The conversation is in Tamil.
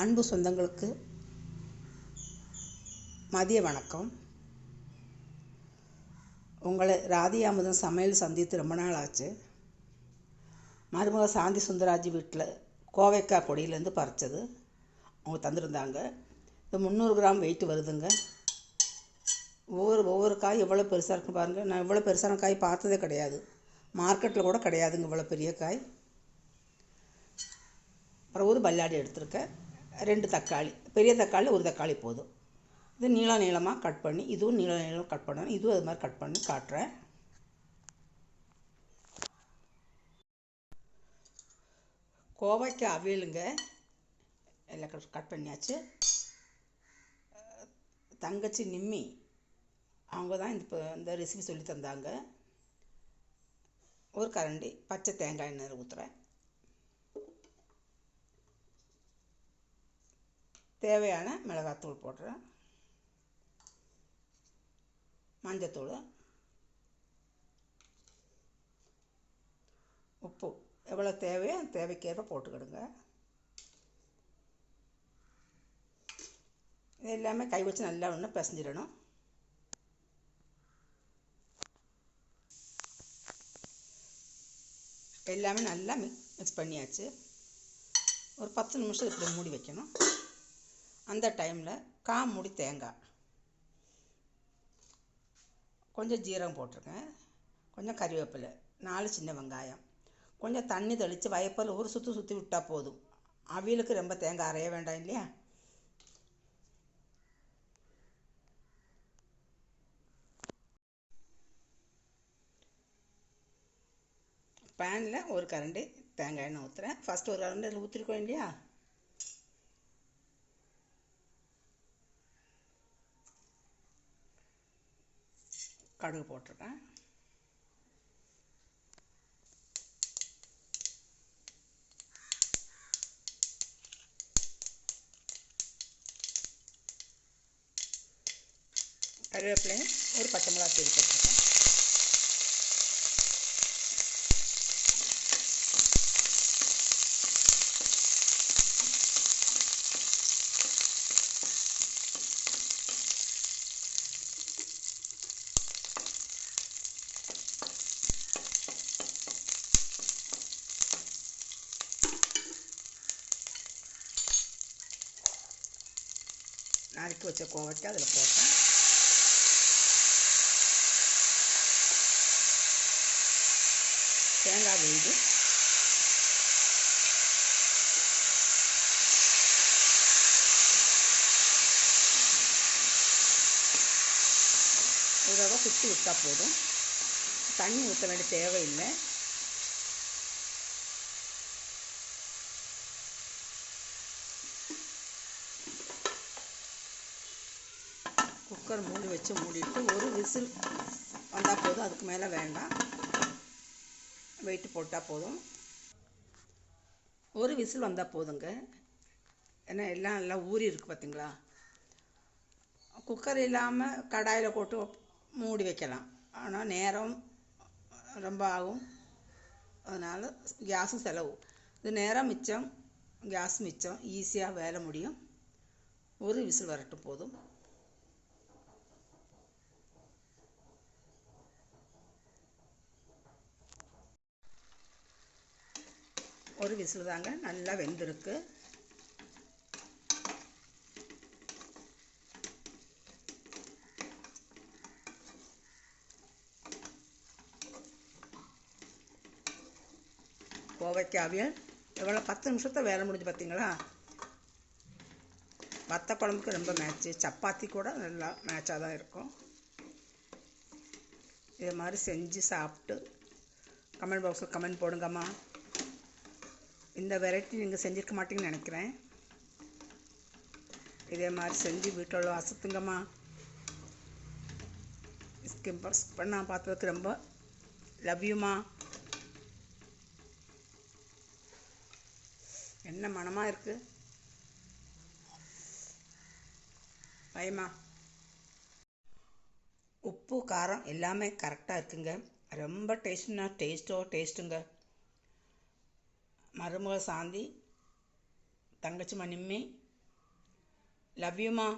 அன்பு சொந்தங்களுக்கு மதிய வணக்கம். உங்களை ராதி அமுதன் சமையல் சந்தித்து ரொம்ப நாள் ஆச்சு. மருமக சாந்தி சுந்தராஜ் வீட்டில் கோவைக்காய் கொடியிலேருந்து பறிச்சது அவங்க தந்திருந்தாங்க. இது முந்நூறு கிராம் வெயிட் வருதுங்க. ஒவ்வொரு ஒவ்வொரு காய் எவ்வளோ பெருசாக இருக்குன்னு பாருங்கள் நான் இவ்வளோ பெருசான காய் பார்த்ததே கிடையாது. மார்க்கெட்டில் கூட கிடையாதுங்க இவ்வளோ பெரிய காய். அப்புறம் ஒரு பல்லாடி எடுத்திருக்கேன். ரெண்டு தக்காளி. பெரிய தக்காளி ஒரு தக்காளி போதும். இது நீள நீளமாக கட் பண்ணி இதுவும் நீள நீளமாக கட் பண்ணணும். இதுவும் அது மாதிரி கட் பண்ணி காட்டுறேன். கோவைக்காய் அவியலுங்க. எல்லாம் கட் கட் பண்ணியாச்சு. தங்கச்சி நிம்மி அவங்க தான் இந்த இப்போ இந்த ரெசிபி சொல்லி தந்தாங்க. ஒரு கரண்டி பச்சை தேங்காய் எண்ணெய் ஊற்றுறேன் தேவையான மிளகாத்தூள் போடுறேன். மஞ்சத்தூள். உப்பு எவ்வளோ தேவையோ தேவைக்கேற்ப போட்டுக்கிடுங்க. இது எல்லாமே கை வச்சு நல்லா ஒன்று பிசைஞ்சிடணும். எல்லாமே நல்லா மிக் மிக்ஸ் பண்ணியாச்சு. ஒரு பத்து நிமிஷம் இப்படி மூடி வைக்கணும். அந்த டைமில் கா முடி தேங்காய். கொஞ்சம் ஜீரகம் போட்டிருக்கேன் கொஞ்சம் கறிவேப்பிலை நாலு சின்ன வெங்காயம். கொஞ்சம் தண்ணி தெளித்து வயப்பில் ஒரு சுற்றி சுற்றி விட்டால் போதும். அவியலுக்கு ரொம்ப தேங்காய் அரைய வேண்டாம் இல்லையா? பேனில் ஒரு கரண்டி தேங்காய் எண்ணெய் ஊற்றுறேன் ஃபஸ்ட்டு ஒரு கரண்டி ஊற்றிருக்கோம் இல்லையா? கடுகு போட்டிருக்கேன் கருவேப்பிலையும் ஒரு பச்சை மிளகா தூள் போட்டிருக்கேன். நறுக்கி வச்ச கோவத்தை அதில் போட்டேன். தேங்காய் விழுது. ஒரு தடவை குத்தி விட்டால் போதும். தண்ணி ஊற்ற வேண்டிய தேவையில்லை. குக்கர் மூடி வச்சு மூடிட்டு ஒரு விசில் வந்தால் போதும் அதுக்கு மேலே வேண்டாம். வெயிட் போட்டால் போதும். ஒரு விசில் வந்தால் போதுங்க. ஏன்னா எல்லாம் நல்லா ஊறி இருக்குது பார்த்தீங்களா குக்கர் இல்லாமல் கடாயில் போட்டு மூடி வைக்கலாம். ஆனால் நேரம் ரொம்ப ஆகும். அதனால் கேஸும் செலவு. இது நேரம் மிச்சம் கேஸ் மிச்சம். ஈஸியாக வேலை முடியும். ஒரு விசில் வரட்டும் போதும். ஒரு விசில் தாங்க நல்லா வெந்திருக்கு. கோவைக்காவியல் அவியல் எவ்வளோ பத்து நிமிஷத்தை வேலை முடிஞ்சு பார்த்தீங்களா வத்த குழம்புக்கு ரொம்ப மேட்ச்சு சப்பாத்தி கூட நல்லா மேட்சாக தான் இருக்கும். இது மாதிரி செஞ்சு சாப்பிட்டு கமெண்ட் பாக்ஸில் கமெண்ட் போடுங்கம்மா. இந்த வெரைட்டி நீங்கள் செஞ்சுருக்க மாட்டீங்கன்னு நினைக்கிறேன். இதே மாதிரி செஞ்சு வீட்டில் அசத்துங்கம்மா. ஸ்கிப் பண்ண பார்த்ததுக்கு ரொம்ப லவ்யூமா என்ன மனமாக இருக்குது பயமா உப்பு காரம் எல்லாமே கரெக்டாக இருக்குங்க. ரொம்ப டேஸ்ட்னா டேஸ்ட்டோ டேஸ்ட்டுங்க மருமக சாந்தி தங்கச்சிம்மா நிம்மி லவ்யூமா